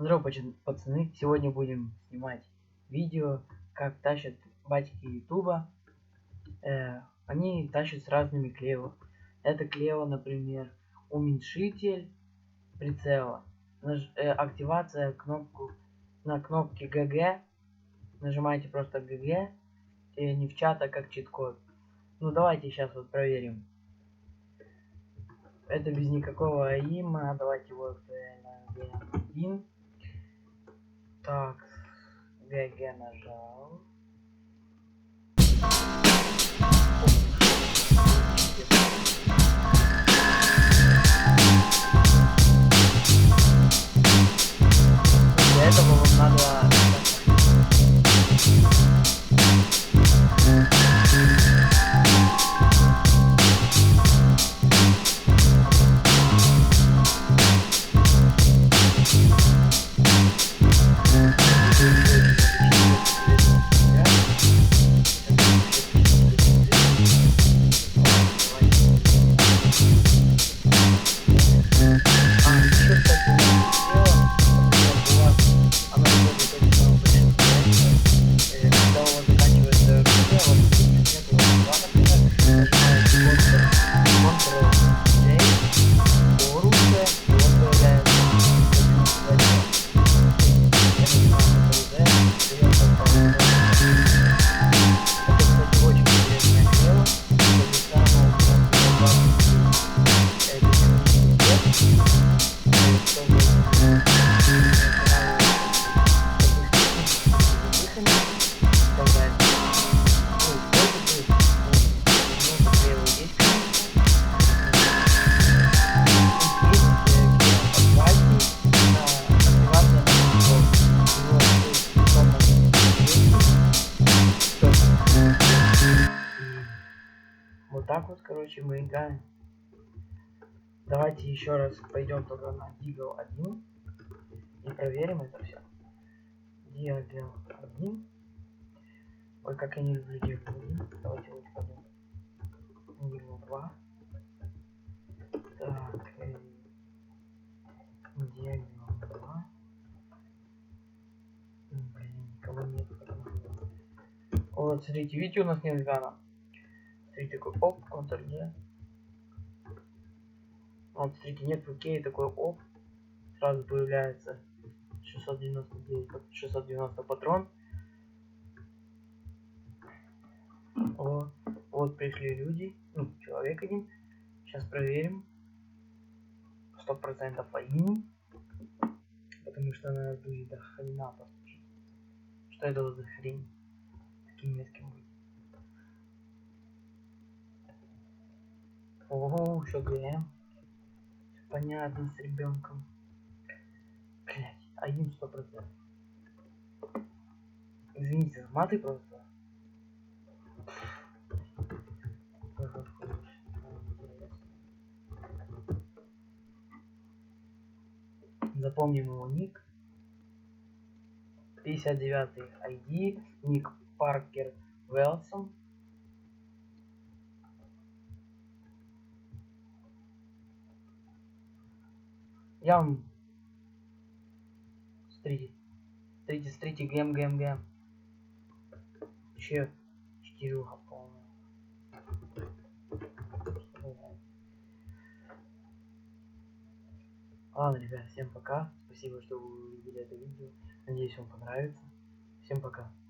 Здорово, пацаны. Сегодня будем снимать видео, как тащат батьки ютуба. Э, они тащат с разными клево. Это клево, например, уменьшитель прицела. Наж- э, активация кнопку на кнопке ГГ. Нажимаете просто ГГ. И не в чат, а как чит-код. Ну давайте сейчас вот проверим. Это без никакого аима. Давайте вот э, на G1. Так, ГГ нажал. Я нажимаю так вот, короче, мы играем. Давайте еще раз пойдем тогда на Deagle 1 и проверим это все. Deagle 1. Ой, как я не люблю Deagle 1. Давайте вот пойдем. Deagle 2. Так, э, Deagle 2. М, Блин, никого нет. Вот, смотрите, видите, у нас нет гана. Смотрите, такой оп, Ctrl G. Вот, смотрите, нет ВК, такой оп. Сразу появляется 699, пат- 690 патрон. О, вот пришли люди. Ну, человек один. Сейчас проверим. Сто процентов АИМ. Потому что она будет до хрена. Что это за хрень? Таким метким быть. Ого, что ГМ. Понятно, с ребенком. Блять, один сто процентов. Извините, маты просто. Запомним его ник. 59 ID, ник Паркер Велсон. Я вам... Смотрите. Смотрите, смотрите, гем, гем, гем. Че? Четыреха полная. Ладно, ребят, всем пока. Спасибо, что вы увидели это видео. Надеюсь, вам понравится. Всем пока.